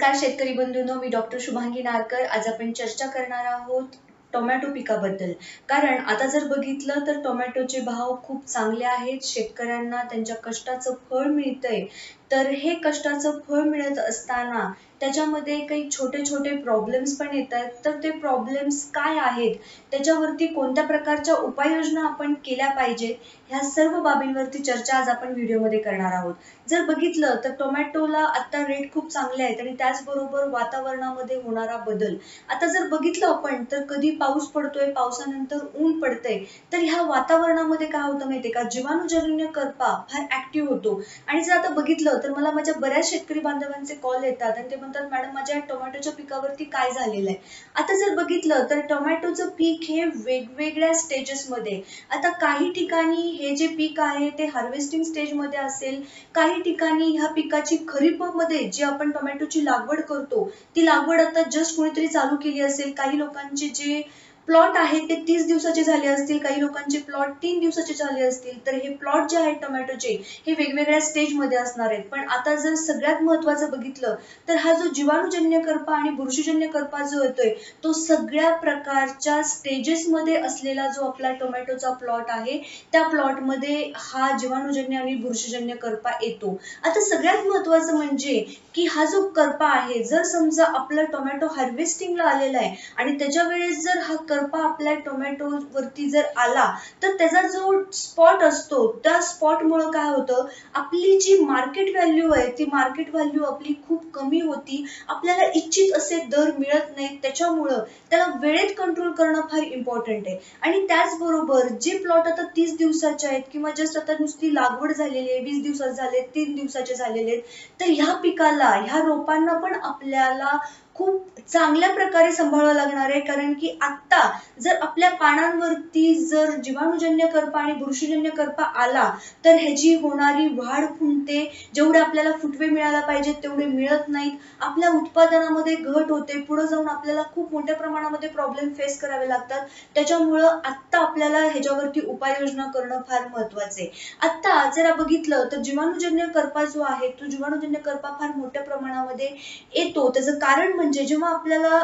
नमस्कार शेतकरी बंधूंनो. मी डॉक्टर शुभांगी नारकर. आज आपण चर्चा करणार आहोत टोमॅटो पिकाबद्दल. कारण आता जर बघितलं तर टोमॅटोचे भाव खूप चांगले आहेत. शेतकऱ्यांना त्यांच्या कष्टाचं फळ मिळतंय. तर हे कष्टाचं फळ मिळत असताना त्याच्यामध्ये काही छोटे छोटे प्रॉब्लेम्स पण येत आहेत तर ते प्रॉब्लेम्स काय आहेत? त्याच्यावरती कोणत्या प्रकारच्या उपाययोजना आपण केल्या पाहिजेत ह्या सर्व बाबींवरती चर्चा आज आपण व्हिडिओमध्ये करणार आहोत. जर बघितलं तर टोमॅटोला आता रेट खूप चांगले आहेत आणि त्याचबरोबर वातावरणामध्ये होणारा बदल. आता जर बघितलं आपण तर कधी पाऊस पडतोय पावसानंतर ऊन पडतंय तर ह्या वातावरणामध्ये काय होतं माहितीये का? जीवाणूजन्य करपा फार ऍक्टिव्ह होतो. आणि जर आता बघितलं तर मला माझ्या बऱ्याच शेतकरी बांधवांचे कॉल येतात आणि ते म्हणतात मॅडम माझ्या टोमॅटोच्या पिकावरती काय झालेलं आहे? आता जर बघितलं तर टोमॅटोचं पीक हे वेगवेगळ्या स्टेजेस मध्ये आता काही ठिकाणी हे जे पीक आहे ते हार्वेस्टिंग स्टेजमध्ये असेल. काही ठिकाणी ह्या पिकाची खरीपामध्ये जी आपण टोमॅटोची लागवड करतो ती लागवड आता जस्ट कोणीतरी चालू केली असेल. काही लोकांचे जे प्लॉट आहेत ते तीस दिवसाचे झाले असतील काही लोकांचे प्लॉट तीन दिवसाचे झाले असतील तर हे प्लॉट जे आहेत टोमॅटोचे हे वेगवेगळ्या स्टेजमध्ये असणार आहेत. पण आता जर सगळ्यात महत्वाचं बघितलं तर हा जो जीवाणूजन्य करपा आणि बुरशीजन्य करपा जो येतोय तो सगळ्या प्रकारच्या स्टेजेसमध्ये असलेला जो आपला टोमॅटोचा प्लॉट आहे त्या प्लॉटमध्ये हा जीवाणूजन्य आणि बुरशीजन्य करपा येतो. आता सगळ्यात महत्वाचं म्हणजे की हा जो करपा आहे जर समजा आपला टोमॅटो हार्वेस्टिंगला आलेला आहे आणि त्याच्या वेळेस जर हा करपा आपल्या टोमॅटो वरती जर आला तर त्याचा जो स्पॉट असतो त्या स्पॉट मुळे काय होतं? आपली जी मार्केट व्हॅल्यू आहे ती मार्केट व्हॅल्यू आपली खूप कमी होती. आपल्याला इच्छित असे दर मिळत नाहीत. त्याच्यामुळं त्याला वेळेत कंट्रोल करणं फार इम्पॉर्टंट आहे. आणि त्याचबरोबर जे प्लॉट आता तीस दिवसाचे आहेत किंवा जस्ट आता नुसती लागवड झालेली आहे वीस दिवसात झाले तीन दिवसाचे झालेले आहेत तर ह्या पिकाला ह्या रोपांना पण आपल्याला खूप चांगल्या प्रकारे सांभाळावं लागणार आहे. कारण की आत्ता जर आपल्या पानांवरती जर जीवाणूजन्य करपा आणि बुरशीजन्य करपा आला तर ह्याची होणारी वाढ खुंटते जेवढे आपल्याला फुटवे मिळायला पाहिजेत तेवढे मिळत नाहीत. आपल्या उत्पादनामध्ये घट होते. पुढे जाऊन आपल्याला खूप मोठ्या प्रमाणामध्ये प्रॉब्लेम फेस करावे लागतात. त्याच्यामुळं आत्ता आपल्याला ह्याच्यावरती उपाययोजना करणं फार महत्वाचं. आहे आत्ता जर बघितलं तर जीवाणूजन्य करपा जो आहे तो जीवाणूजन्य करपा फार मोठ्या प्रमाणामध्ये येतो. त्याचं कारण म्हणजे म्हणजे जेव्हा आपल्याला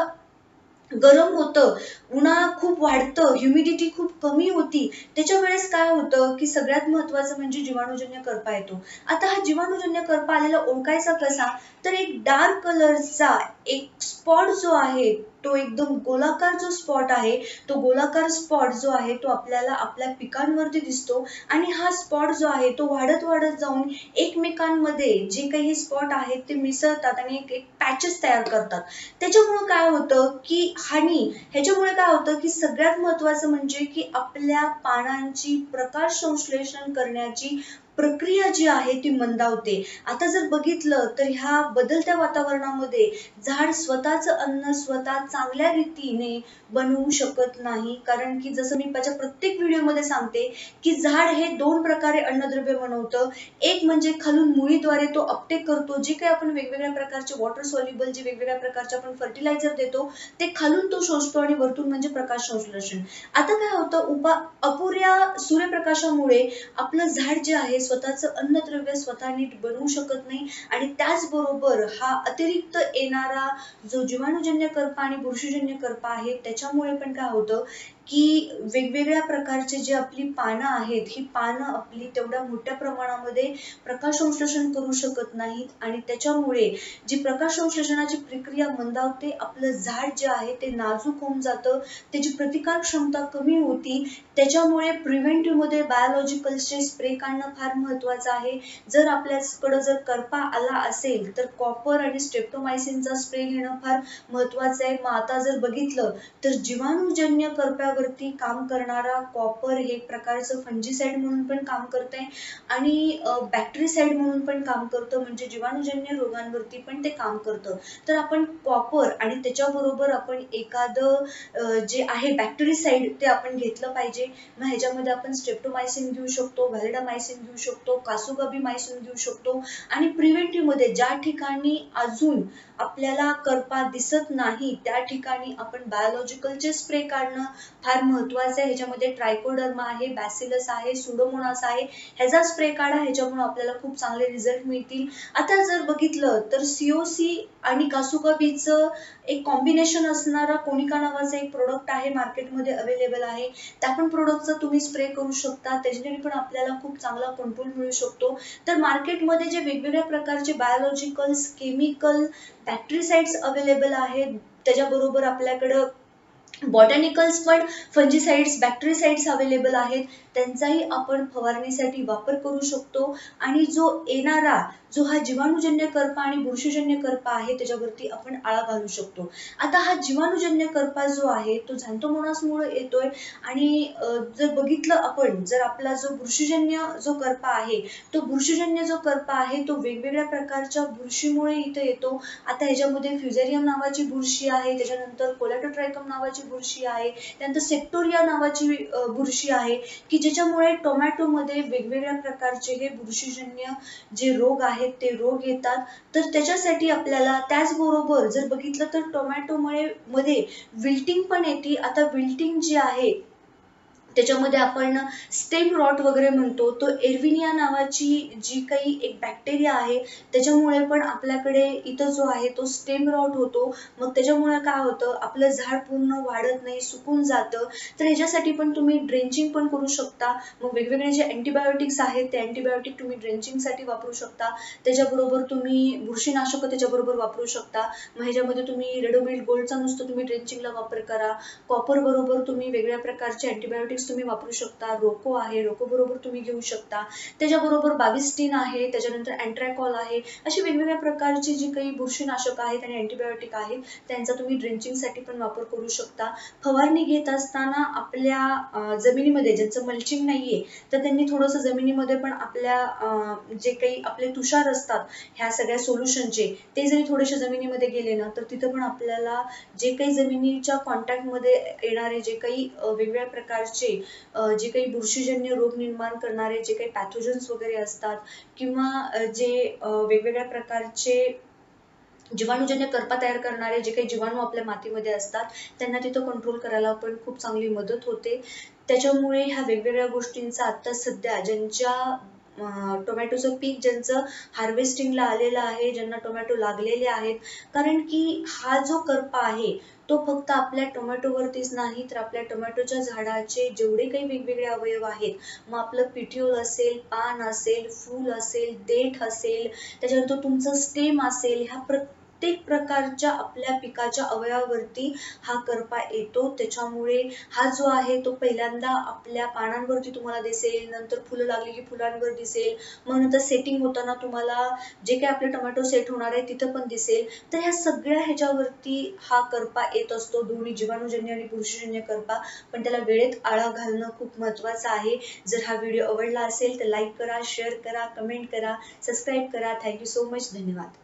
गरम होतं उन्हाळा खूप वाढतं ह्युमिडिटी खूप कमी होती त्याच्या वेळेस काय होतं की सगळ्यात महत्वाचं म्हणजे जीवाणूजन्य करपा येतो. आता हा जीवाणूजन्य करपा आलेला ओळखायचा कसा? तर एक डार्क कलरचा एक स्पॉट जो आहे तो एकदम गोलाकार जो स्पॉट आहे तो गोलाकार स्पॉट जो आहे तो आपल्याला आपल्या पिकांवरती दिसतो. आणि हा स्पॉट जो आहे तो वाढत वाढत जाऊन एकमेकांमध्ये जे काही स्पॉट आहेत ते मिसळतात आणि एक एक पॅचेस तयार करतात. त्याच्यामुळे काय होतं की हानी ह्याच्यामुळे काय होतं की सगळ्यात महत्वाचं म्हणजे की आपल्या पानांची प्रकाश संश्लेषण करण्याची प्रक्रिया जी आहे ती मंदावते. आता जर बघितलं तर ह्या बदलत्या वातावरणामध्ये झाड स्वतःच अन्न स्वतः चांगल्या रीतीने बनवू शकत नाही. कारण की जसं मी माझ्या प्रत्येक व्हिडिओमध्ये सांगते की झाड हे दोन प्रकारे अन्नद्रव्य बनवतं. एक म्हणजे खालून मुळीद्वारे तो अपटेक करतो. जे काही आपण वेगवेगळ्या प्रकारचे वॉटर सॉल्युबल जे वेगवेगळ्या प्रकारचे आपण फर्टिलायझर देतो ते खालून तो शोषतो आणि वरतून म्हणजे प्रकाश संश्लेषण. आता काय होतं? उपा अपुऱ्या सूर्यप्रकाशामुळे आपलं झाड जे आहे स्वतःचं अन्नद्रव्य स्वतः नीट बनवू शकत नाही. आणि त्याचबरोबर हा अतिरिक्त येणारा जो जीवाणूजन्य करपा आणि बुरशीजन्य करपा आहे त्याच्यामुळे पण काय होतं की वेगवेगळ्या प्रकारचे जे आपली पानं आहेत ही पानं आपली तेवढ्या मोठ्या प्रमाणामध्ये प्रकाशसंश्लेषण करू शकत नाहीत आणि त्याच्यामुळे जी प्रकाशसंश्लेषणाची प्रक्रिया मंदावते आपलं झाड जे आहे ते नाजूक होऊन जातं त्याची प्रतिकार क्षमता कमी होती. त्याच्यामुळे प्रिव्हेंटिव्हमध्ये बायोलॉजिकल्सचे बायोलॉजिकलचे स्प्रे काढणं फार महत्वाचं आहे. जर आपल्याकडं जर करपा आला असेल तर कॉपर आणि स्ट्रेप्टोमायसिनचा स्प्रे घेणं फार महत्वाचं आहे. मग आता जर बघितलं तर जीवाणूजन्य करप्या वरती काम करणारा कॉपर हे एक प्रकारचं फंजीसाईड म्हणून पण काम करतंय. आणि बॅक्टेरिसाइड म्हणून पण काम करतं. म्हणजे जीवाणूजन्य रोगांवरती पण ते काम करतं. तर आपण कॉपर आणि त्याच्याबरोबर आपण एखादं जे आहे बॅक्टेरिसाइड ते आपण घेतलं पाहिजे. मग ह्याच्यामध्ये आपण स्टेप्टोमायसिन घेऊ शकतो व्हॅलिडामायसिन घेऊ शकतो कासुगाबीमायसिन घेऊ शकतो. आणि प्रिव्हेंटिव्हमध्ये ज्या ठिकाणी अजून आपल्याला करपा दिसत नाही त्या ठिकाणी आपण बायोलॉजिकलचे स्प्रे काढणं फार महत्वाचं आहे. ह्याच्यामध्ये ट्रायकोडर्मा आहे बॅसिलस आहे सुडोमोनास आहे. ह्याचा स्प्रे काढा ह्याच्यामुळे आपल्याला खूप चांगले रिझल्ट मिळतील. आता जर बघितलं तर सीओसी आणि कासुकाबीचं एक कॉम्बिनेशन असणारा कोनिका नावाचा एक प्रोडक्ट आहे मार्केटमध्ये अवेलेबल आहे. त्या पण प्रोडक्टचा तुम्ही स्प्रे करू शकता. त्याच्याने पण आपल्याला खूप चांगला कंट्रोल मिळू शकतो. तर मार्केटमध्ये जे वेगवेगळ्या प्रकारचे बायोलॉजिकल्स केमिकल बॅक्टेरिसाइड्स अवेलेबल आहेत त्याच्याबरोबर आपल्याकडं बॉटॅनिकल्स पण फंजीसाइड्स बॅक्टेरिसाइड्स अवेलेबल आहेत. त्यांचाही आपण फवारणीसाठी वापर करू शकतो. आणि जो येणारा जो हा जीवाणूजन्य करपा आणि बुरशीजन्य करपा आहे त्याच्यावरती आपण आळा घालू शकतो. आता हा जीवाणूजन्य करपा जो आहे तो झॅन्थोमोनासमुळे येतोय आणि जर बघितलं आपण जर आपला जो बुरशीजन्य जो करपा आहे तो बुरशीजन्य जो करपा आहे तो वेगवेगळ्या प्रकारच्या बुरशीमुळे इथं येतो. आता ह्याच्यामध्ये फ्युझेरियम नावाची बुरशी आहे त्याच्यानंतर कोलॅटोट्रायकम नावाची बुरशी आहे त्यानंतर सेक्टोरिया नावाची बुरशी आहे की ज्याच्यामुळे टोमॅटोमध्ये वेगवेगळ्या प्रकारचे हे बुरशीजन्य जे रोग आहेत आहेत ते रोग येतात. तर त्याच्यासाठी आपल्याला त्याचबरोबर जर बघितलं तर टोमॅटोमुळे मध्ये विल्टिंग पण येते. आता विल्टिंग जी आहे त्याच्यामध्ये आपण स्टेम रॉट वगैरे म्हणतो तो एरविनिया नावाची जी काही एक बॅक्टेरिया आहे त्याच्यामुळे पण आपल्याकडे इथं जो आहे तो स्टेम रॉट होतो. मग त्याच्यामुळे काय होतं आपलं झाड पूर्ण वाढत नाही सुकून जातं. तर ह्याच्यासाठी पण तुम्ही ड्रेंचिंग पण करू शकता. मग वेगवेगळे जे अँटीबायोटिक्स आहेत ते अँटीबायोटिक तुम्ही ड्रेंचिंगसाठी वापरू शकता. त्याच्याबरोबर तुम्ही बुरशीनाशक त्याच्याबरोबर वापरू शकता. मग ह्याच्यामध्ये तुम्ही रेडोमिल गोल्डचा नुसतं तुम्ही ड्रेंचिंगला वापर करा. कॉपर बरोबर तुम्ही वेगळ्या प्रकारचे अँटीबायोटिक्स तुम्ही वापरू शकता. रोको आहे रोको बरोबर तुम्ही घेऊ शकता. त्याच्याबरोबर बाविस्टीन आहे त्याच्यानंतर अँट्रॅकॉल आहे. अशी वेगवेगळ्या प्रकारची जी काही बुरशीनाशक आहेत आणि अँटीबायोटिक आहेत त्यांचा तुम्ही ड्रिंचिंगसाठी पण वापर करू शकता. फवारणी घेत असताना आपल्या जमिनीमध्ये ज्यांचं मल्चिंग नाहीये तर त्यांनी थोडंसं जमिनीमध्ये पण आपल्या जे काही आपले तुषार असतात ह्या सगळ्या सोल्युशनचे ते जरी थोडेसे जमिनीमध्ये गेले ना तर तिथं पण आपल्याला जे काही जमिनीच्या कॉन्टॅक्टमध्ये येणारे जे काही वेगवेगळ्या प्रकारचे जे काही बुरशीजन्य रोग निर्माण करणारे जे काही पॅथोजन्स वगैरे असतात किंवा जे वेगवेगळ्या प्रकारचे जीवाणूजन्य करपा तयार करणारे जे काही जीवाणू आपल्या मातीमध्ये असतात त्यांना तिथं कंट्रोल करायला पण खूप चांगली मदत होते. त्याच्यामुळे ह्या वेगवेगळ्या गोष्टींचा आता सध्या ज्यांच्या टोमॅटोचं पीक ज्यांचं हार्वेस्टिंगला आलेलं आहे ज्यांना टोमॅटो लागलेले आहेत. कारण की हा जो करपा आहे तो फक्त आपल्या टोमॅटोवरतीच नाही तर आपल्या टोमॅटोच्या झाडाचे जेवढे काही वेगवेगळे अवयव आहेत मग आपलं पिठ्यूल असेल पान असेल फूल असेल देठ असेल त्याच्यानंतर तुमचं स्टेम असेल ह्या प्रत्येक प्रत्येक प्रकारच्या आपल्या पिकाच्या अवयवावरती हा करपा येतो. त्याच्यामुळे हा जो आहे तो पहिल्यांदा आपल्या पानांवरती तुम्हाला दिसेल नंतर फुलं लागली की फुलांवर दिसेल. मग नंतर सेटिंग होताना तुम्हाला जे काही आपले टोमॅटो सेट होणार आहे तिथं पण दिसेल. तर ह्या सगळ्या ह्याच्यावरती हा करपा येत असतो. दोन्ही जीवाणूजन्य आणि पुरुषजन्य करपा. पण त्याला वेळेत आळा घालणं खूप महत्वाचं आहे. जर हा व्हिडिओ आवडला असेल तर लाईक करा शेअर करा कमेंट करा सबस्क्राईब करा. थँक्यू सो मच धन्यवाद.